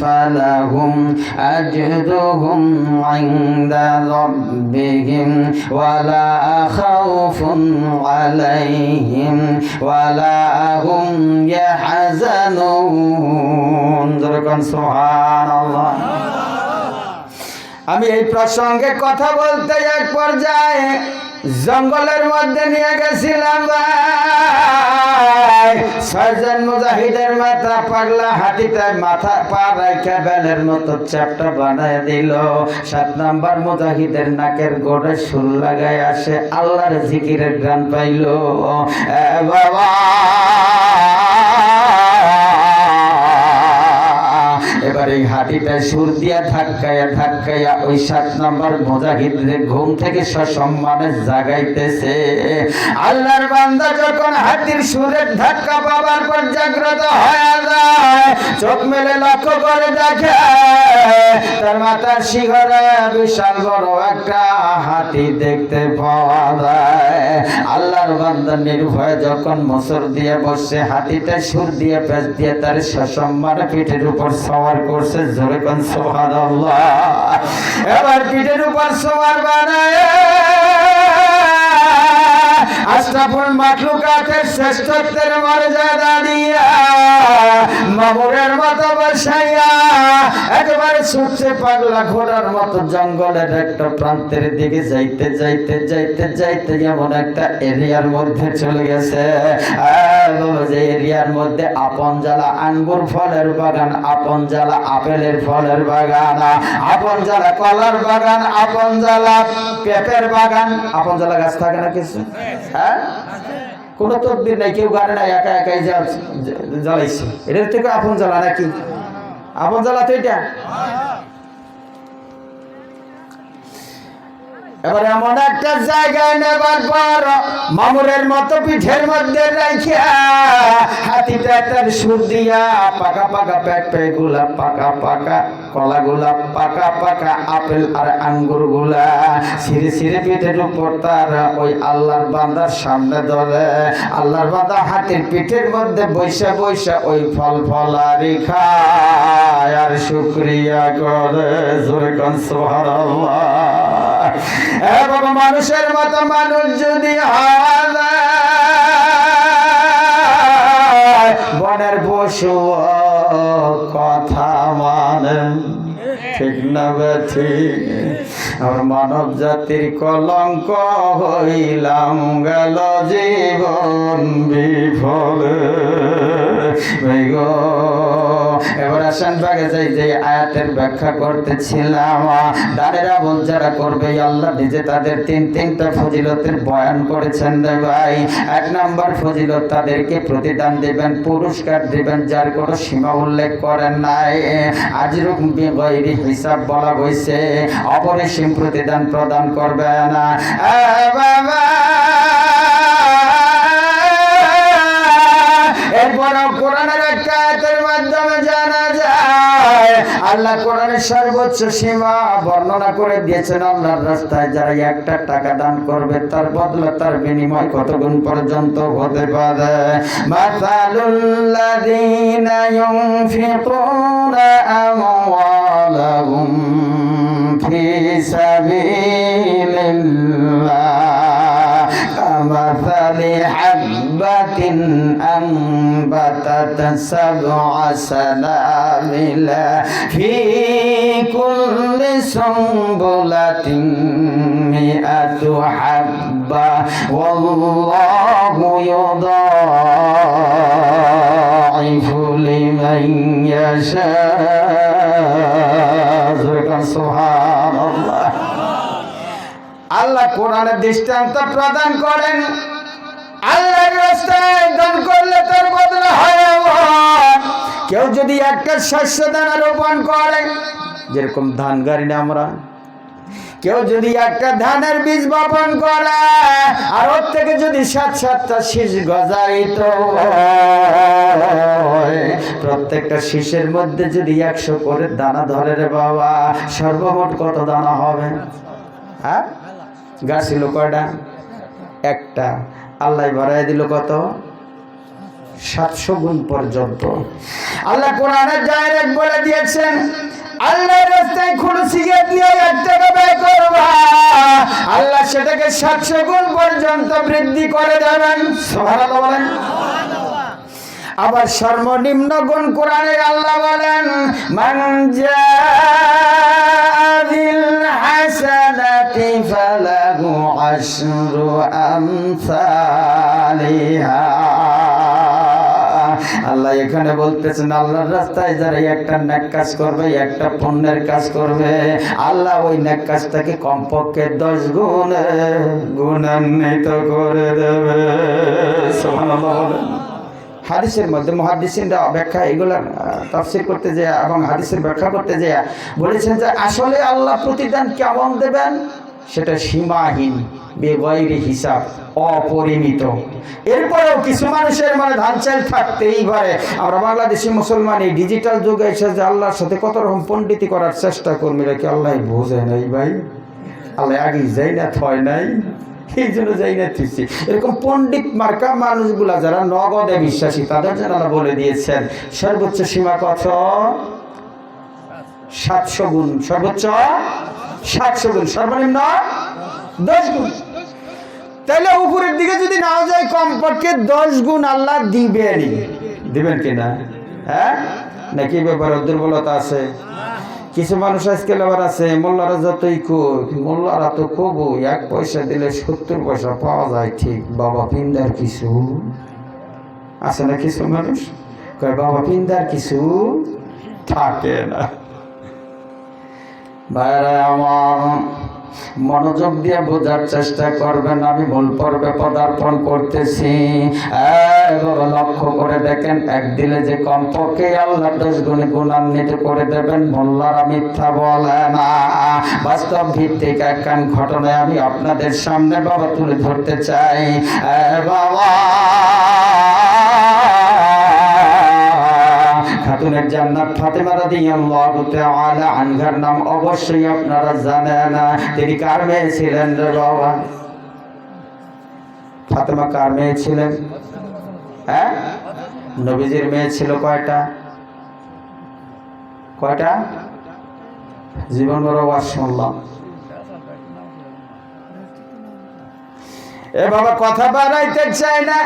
فلهم أجرهم عند ربهم ولا خوف عليهم ولا هم يحزنون. سبحان الله. আমি এই প্রসঙ্গে কথা বলতে এক পর্যায়ে জঙ্গলের মধ্যে নিয়ে গেছিলাম ছয়জন মুজাহিদের মাথা পাগলা হাতিটার মাথা পা রাখা বেলের মতো চ্যাপটা বানায় দিল। সাত নাম্বার মুজাহিদের নাকের গোড়ে সুর লাগায় আসে, আল্লাহর জিকিরের গান পাইল। বাবা! এই হাতিটা সুর দিয়া ধাক্কায়া ধাক্কায়া ওই সাত নম্বর মুজাহিদের ঘুম থেকে সসম্মানে জাগাইতেছে। আল্লাহর বান্দা যখন হাতির সুরের ধাক্কা পাবার পর জাগ্রত হয়ে চোখ মেলে লক্ষ্য করে দেখে তার মাথার শিখরে বিশাল বড় একটা হাতি দেখতে পাওয়া যায়। আল্লাহর বান্দা নির্ভয় যখন মোসর দিয়ে বসে, হাতিটা সুর দিয়ে পেঁচ দিয়ে তার সসম্মানে পিঠের উপর সওয়ার করছে। জোরে কান সোহান এবার পিঠের উপর সওয়ার বানায়। আশরাফুল মাখলুকাতের শ্রেষ্ঠত্বের মর্যাদা দিয়া মামুরের মতো বসাইয়া একেবারে ছুটছে পাগলা ঘোড়ার মতো জঙ্গলের একটা প্রান্তের দিকে যাইতে যাইতে যাইতে যাইতে এমন একটা এরিয়ার মধ্যে চলে গেছে। যে এরিয়ার মধ্যে আপন জ্বালা আঙ্গুর ফলের বাগান, আপন জ্বালা আপেলের ফলের বাগান, আপন জ্বালা কলার বাগান, আপন জ্বালা পেঁপের বাগান, আপন জ্বালা গাছ থাকে না কিছু? হ্যাঁ? কোনো তকদির নাই, কেউ গানে নাই, একা একাই জ্বালাইছে। এটার থেকে আপন জ্বালা নাকি? আপন জ্বালা তো এটা। এবার এমন একটা জায়গায় নেবার পর মামুরের মতো পিঠের মধ্যে রাখিয়া হাতিটা তার সুর দিয়া পাকা পাকা প্যাক প্যাকগুলা, পাকা পাকা কলা গুলা, পাকা পাকা আপেল আর আঙ্গুরগুলা সিঁড়ি সিঁড়ি পিঠের উপর তার ওই আল্লাহর বান্দার সামনে ধরে। আল্লাহর বান্দা হাতির পিঠের মধ্যে বৈশা বৈশা ওই ফল ফলারি খায় আর শুক্রিয়া করে জোরে কন সুবহানাল্লাহ। এবং মানুষের মতো মানুষ যদি বনের পশু কথা মানে। ঠিক না বেঠি আমার মানব জাতির কলঙ্ক হইলাম, গেল জীবন বিফলে। এই গো যাই যে আয়াতের ব্যাখ্যা করতেছিলাম দাঁড়েরা বল যারা করবে, আল্লাহ নিজে তাদের তিন তিনটা ফজিলতের বয়ান করেছেন রে ভাই। এক নাম্বার ফজিলত তাদেরকে প্রতিদান দিবেন, পুরস্কার দিবেন, যার কোনো সীমা উল্লেখ করেন নাই। আজরুক বিগৈরি হিসাব বলা হয়েছে অপরিসীম প্রতিদান প্রদান করবে না বাবা! এরপর আল্লাহ কোরআনের সর্বোচ্চ সীমা বর্ণনা করে দিয়েছেন, আল্লাহর রাস্তায় যারা একটা টাকা দান করবে, তার বদলা তার বিনিময় কতগুণ পর্যন্ত হতে পারে? মাতালুল্লাযীনা ইউনফিকুনা আমওয়ালাহুম ফি সাবিলিল্লাহ, কামাসালি হাব حبة أنبتت سبع سنابل في كل سنبلة مئة حبة والله يضاعف لمن يشاء سبحان الله আল্লাহ কোরআনের দৃষ্টান্ত প্রদান করেন আল্লাহর রাস্তায় দান করলে তার বদলা। কেউ যদি একটা শস্য দানা রোপণ করে, যেরকম ধান গাড়ি না আমরা। কেউ যদি একটা ধানের বীজ বপন করে, আর ওর থেকে যদি সাত সাতটা শীষ গজাইত প্রত্যেকটা শীষের মধ্যে যদি একশো করে দানা ধরে রে বাবা, সর্বমোট কত দানা হবে? হ্যাঁ? গাছ ছিল কয়টা? একটা। আল্লাহ বাড়াই দিল কত? সাতশো গুণ পর্যন্ত। আল্লাহ কোরআনের ডাইরেক্ট বলে দিয়েছেন আল্লাহ রাস্তায় কোনো সিগারেট নিয়ে এক টাকা ব্যয় করবা। আল্লাহ সেটাকে সাতশো গুণ পর্যন্ত বৃদ্ধি করে দেবেন। বলেন। আবার সর্বনিম্ন গুণ কোরআনে আল্লাহ বলেন, মান জাবিল হাসানাতি ফালাহু আশরু আমসালিহা আল্লাহ এখানে বলতেছেন, আল্লাহর রাস্তায় যারা একটা নেক কাজ করবে, একটা পুণ্যের কাজ করবে, আল্লাহ ওই নেক কাজটাকে কমপক্ষে দশ গুণ, গুণান্বিত করে দেবে। হাদিসের মধ্যে মহাদিসিনরা ব্যাখ্যা এগুলো তাফসির করতে যায় এবং হাদিসের ব্যাখ্যা করতে যায়। বলেছেন যে, আসলে আল্লাহ প্রতিদান কেমন দেবেন? সেটা সীমাহীন বেগৈরি হিসাব, অপরিমিত। এরপরেও কিছু মানুষের মানে ধান চাল থাকতেই পারে। আমরা বাংলাদেশি মুসলমান, এই ডিজিটাল যুগে এসে যে আল্লাহর সাথে কত রকম পণ্ডিতি করার চেষ্টা কর্মীরা কি আল্লাহ বোঝে নাই ভাই? আল্লাহ আগে যাই না থয় নাই? এই জন্য যাই না তুইছি এরকম পণ্ডিত মার্কা মানুষগুলা যারা নগদে বিশ্বাসী, তাদের জন্য আল্লাহ বলে দিয়েছেন, সর্বোচ্চ সীমা কত? সাতশো গুণ। সর্বোচ্চ? সাতশো গুণ। সর্বনিম্ন? দশ গুণ। তাহলে উপরের দিকে যদি নাও যায় কম কমপক্ষে দশ গুণ আল্লাহ দিবেনই। দিবেন কিনা হ্যাঁ? নাকি ব্যাপারে দুর্বলতা আছে? কিছু মানুষ আজকাল আবার আছে, মোল্লারা যতই খুব মোল্লারা তো খুব এক পয়সা দিলে সত্তর পয়সা পাওয়া যায়, ঠিক। বাবা পিন্দার কিছু? আছে না কিছু মানুষ? কয়, বাবা পিন্দার কিছু? থাকে না। ভাইরা আমার মনোযোগ দিয়ে বোঝার চেষ্টা করবেন, আমি মূল পর্বে পদার্পণ করতেছি। এবার লক্ষ্য করে দেখেন, এক দিলে যে কমপক্ষে আল্লাহ দশ গুণে গুণান্বিত করে দেবেন, মোল্লারা মিথ্যা বলে না। বাস্তব ভিত্তিক একখান ঘটনায় আমি আপনাদের সামনে বাবা তুলে ধরতে চাই। বাবা! খাতুনের জান্নাত ফাতেমা রাদিয়াল্লাহু তাআলা আনহার নাম অবশ্যই আপনারা জানেন। তিনি কার মেয়ে ছিলেন রে বাবা? ফাতেমা কার মেয়ে ছিলেন? নবীজির মেয়ে ছিল কয়টা? কয়টা? জীবন বড় ওয়াজ শুনলাম এ বাবা কথা বাড়াইতে চাই না।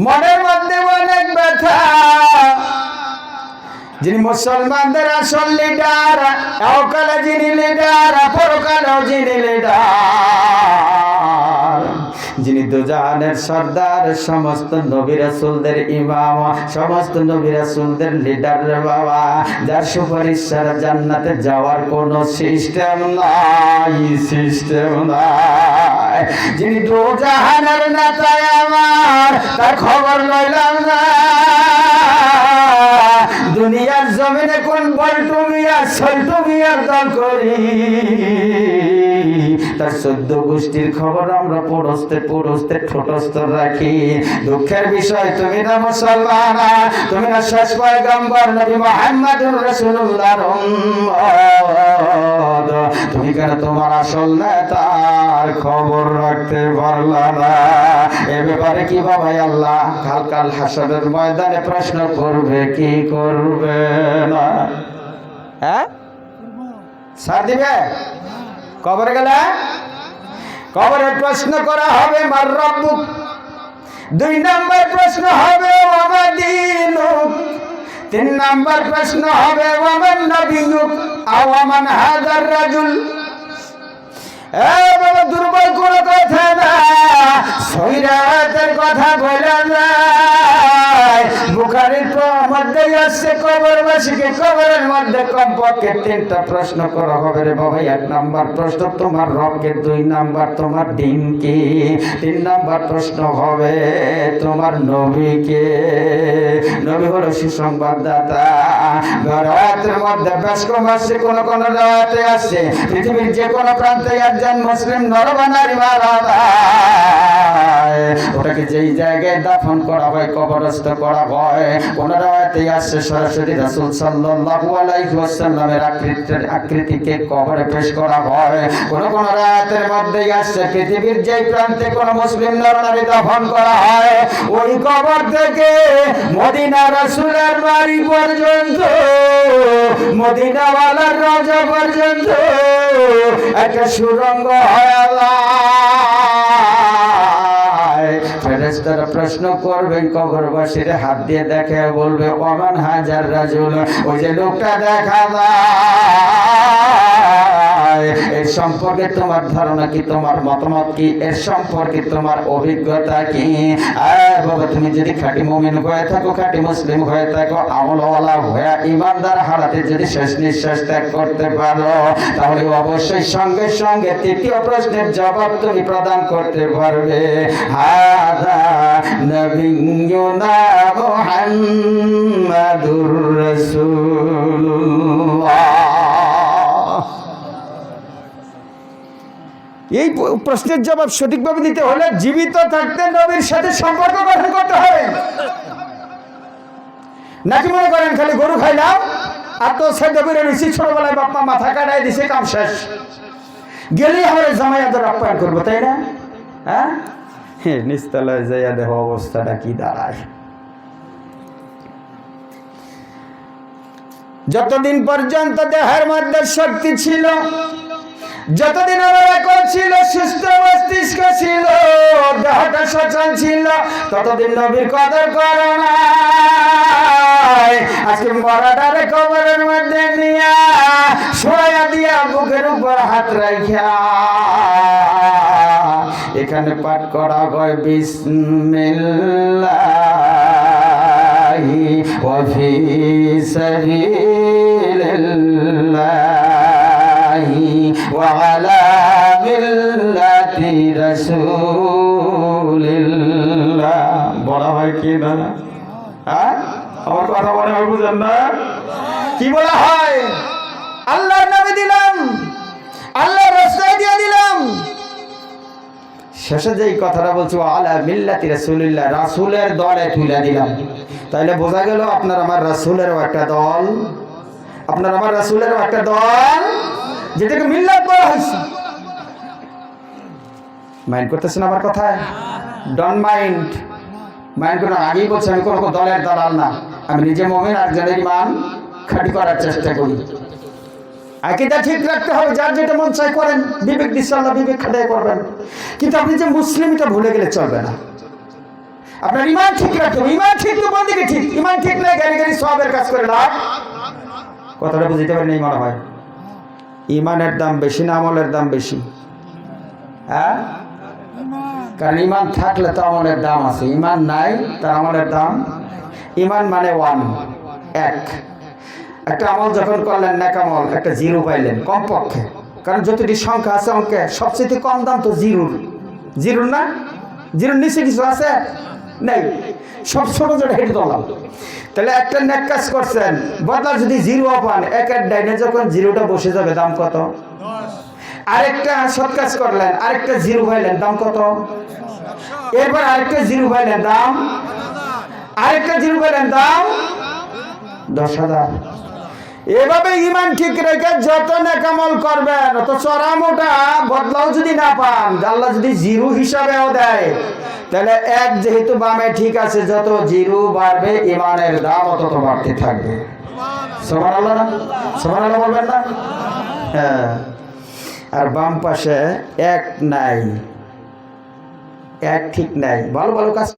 মনের মধ্যে অনেক ব্যথা। যিনি মুসলমানদের আসল লিডার অকালে যিনি লিডার পরকালেও যিনি লিডার যিনি দুজাহানের সর্দার, সমস্ত নবী রাসূলদের ইমাম, সমস্ত নবী রাসূলদের লিডার রে বাবা। যার সুপারিশ ছাড়া জান্নাতে যাওয়ার কোনো সিস্টেম নাই সিস্টেম নাই। যিনি দুজাহানের নেতা আমার, তার খবর লইলাম না। দুনিয়ার জমিনে কোন বল্টু মিয়া, সল্টু মিয়ার দল করি। তার চোদ্দ গোষ্ঠীর খবর আমরা পড়স্তে পড়স্তে ঠোঁটস্থ রাখি। দুঃখের বিষয়, তুমি না মুসলমান তুমি না শেষ পয়গম্বর নবী মুহাম্মদুর রাসূলুল্লাহর উম্মত। তুমি কেন তোমার আসল নেতার খবর রাখতে পারলা না? এ ব্যাপারে কি বাবাই আল্লাহ? কাল কাল হাসরের ময়দানে প্রশ্ন করবে, কি করবে না? হ্যাঁ? সার দিবে কবরে গেলে? কবরে প্রশ্ন করা হবে, মার রব্বুক। দুই নম্বর প্রশ্ন হবে তিন নম্বর প্রশ্ন হবে ওমান নবিয়ুক আও হাজার রাজুল? বাবা দুর্বল কোন কথা না। সৈরাতের কথা বলে যায় বুখারির মধ্যে আসছে, কবরবাসীকে কবরের মধ্যে কমপক্ষে তিনটা প্রশ্ন করা হবে রে বাবা। নাম্বার প্রশ্ন, তোমার রবকে দুই নাম্বার, তোমার দিন কি তিন নাম্বার প্রশ্ন হবে, তোমার নবীকে নবী হলো সুসংবাদদাতা রাতের মধ্যে বেশ কম আসছে, কোন কোন রাতে আসছে। পৃথিবীর যে কোনো প্রান্তে একজন মুসলিম নরবানারি মারা ওটাকে যেই জায়গায় দাফন করা হয়, কবরস্থ করা হয়, কোন রাতে আসছে? সরাসরি রাসূল সাল্লাল্লাহু আলাইহি ওয়াসাল্লামের আকৃতির আকৃতিকে কবরে পেশ করা হয়। কোন কোন রাতের মধ্যেই আসছে, পৃথিবীর যেই প্রান্তে কোন মুসলিম নরনারী দাফন করা হয়, ওই কবর থেকে মদিনা রাসূলের বাড়ি পর্যন্ত মদিনাওয়ালার রাজা পর্যন্ত একটা সুরঙ্গ হয় ফেরেস্তারা প্রশ্ন করবেন কবরবাসীর হাত দিয়ে দেখে বলবে, অমান হাজার রাজুল, ওই যে লোকটা দেখা যায়। এর সম্পর্কে তোমার ধারণা কি? তোমার মতামত কি? এর সম্পর্কে তোমার অভিজ্ঞতা কি? বাবা, তুমি যদি খাঁটি মুমিন হয়ে থাকো, খাঁটি মুসলিম হয়ে থাকো, আমলওয়ালা হয়ে ইমানদার হারাতে যদি শেষ নিঃশ্বাস ত্যাগ করতে পারো, তাহলে অবশ্যই সঙ্গে সঙ্গে তৃতীয় প্রশ্নের জবাব তুমি প্রদান করতে পারবে। হাদা নবিয়ুনা মুহাম্মাদুর এই প্রশ্নের জবাব সঠিকভাবে দিতে হলে জীবিত থাকতে নবীর সাথে সম্পর্ক গঠন করতে হবে। নাকি মনে করেন খালি গরু খাইলাম আর তো সে দেবের ঋষি ছোটবেলায় বাপ্পা মাথা কাটাই দিছে, কাম শেষ। গেলেই আমরা জামাইয়াদের আপ্যায়ন করব, তাই না? হ্যাঁ? নিস্তলায় যাইয়া দেহ অবস্থাটা কি দাঁড়ায়। যতদিন পর্যন্ত দেহের মধ্যে শক্তি ছিল, যতদিন ছিল, সুস্থ মস্তিষ্ক ছিল, দেহটা সচল ছিল, ততদিন নবীর কদর করো আজকে মরাটারে কবরের মধ্যে নিয়া শোয়া দিয়া বুকের উপর হাত রাখিয়া। এখানে পাঠ করা হয়, বিসমিল্লাহি ওয়া ফি বলা হয় কি না? হ্যাঁ? আমার কথা মনে হয় বুঝেন না। কি বলা হয়? শেষে যেই কথাটা বলছো আলা মিল্লাতি রাসূলিল্লাহ রাসূলের দলে তুলে দিলাম। তাইলে বোঝা গেল আপনার আমার রাসূলেরও একটা দল। আপনার আমার রাসূলেরও একটা দল, যেটাকে মিল্লাত বলা হয়েছে। মাইন্ড করতেছেন আমার কথায়? ডন মাইন্ড মাইন্ড করে আগেই বলছি, আমি কোনো দলের দালাল না। আমি নিজে মমিন আর জনের ইমান খাটি করার চেষ্টা করি। আকিদা ঠিক রাখতে হবে, যার যেটা মন চাই করেন। বিবেক দিশাল্লাহ বিবেক খাটাই করবেন। কিন্তু আপনি যে মুসলিম, এটা ভুলে গেলে চলবে না। আপনার ইমান ঠিক রাখতে হবে, ইমান ঠিক তো বন্দিকে ঠিক। ইমান ঠিক নাই গাড়ি গাড়ি সবের কাজ করে লাভ। কথাটা বুঝতে এই মনে হয়। ইমানের দাম বেশি না আমলের দাম বেশি? হ্যাঁ? কারণ ইমান থাকলে তো আমলের দাম আছে। ইমান নাই, তার আমলের দাম? ইমান মানে ওয়ান, এক। একটা আমল যখন করলেন নেকামল একটা জিরো পাইলেন, কমপক্ষে। কারণ যতটি সংখ্যা আছে অঙ্কে, সবচেয়ে কম দাম তো জিরোর। জিরোর না? জিরোর নিচে কিছু আছে? নেই। সব ছোট ছোট হেঁটে তোলাম তাহলে একটা নেক কাজ করছেন বদলা যদি জিরো পান একের ডাইনে যখন জিরোটা বসে যাবে, দাম কত? আরেকটা সৎ কাজ করলেন, আরেকটা জিরো পাইলেন, দাম কত? এরপর আরেকটা জিরো পাইলেন, দাম? আরেকটা জিরো পাইলেন, দাম? দশ হাজার। এভাবে ইমান ঠিক রেখে যত নেকামল করবেন অত চড়া মোটা বদলাও যদি না পান আল্লাহ যদি জিরো হিসাবেও দেয়, তাহলে এক যেহেতু বামে ঠিক আছে, যত জিরো বাড়বে ইমানের দাম তত বাড়তে থাকবে। সবার আল্লাহ সবার আল্লাহ বলবেন না? হ্যাঁ। আর বাম পাশে এক নাই, এক ঠিক নাই। ভালো ভালো কাজ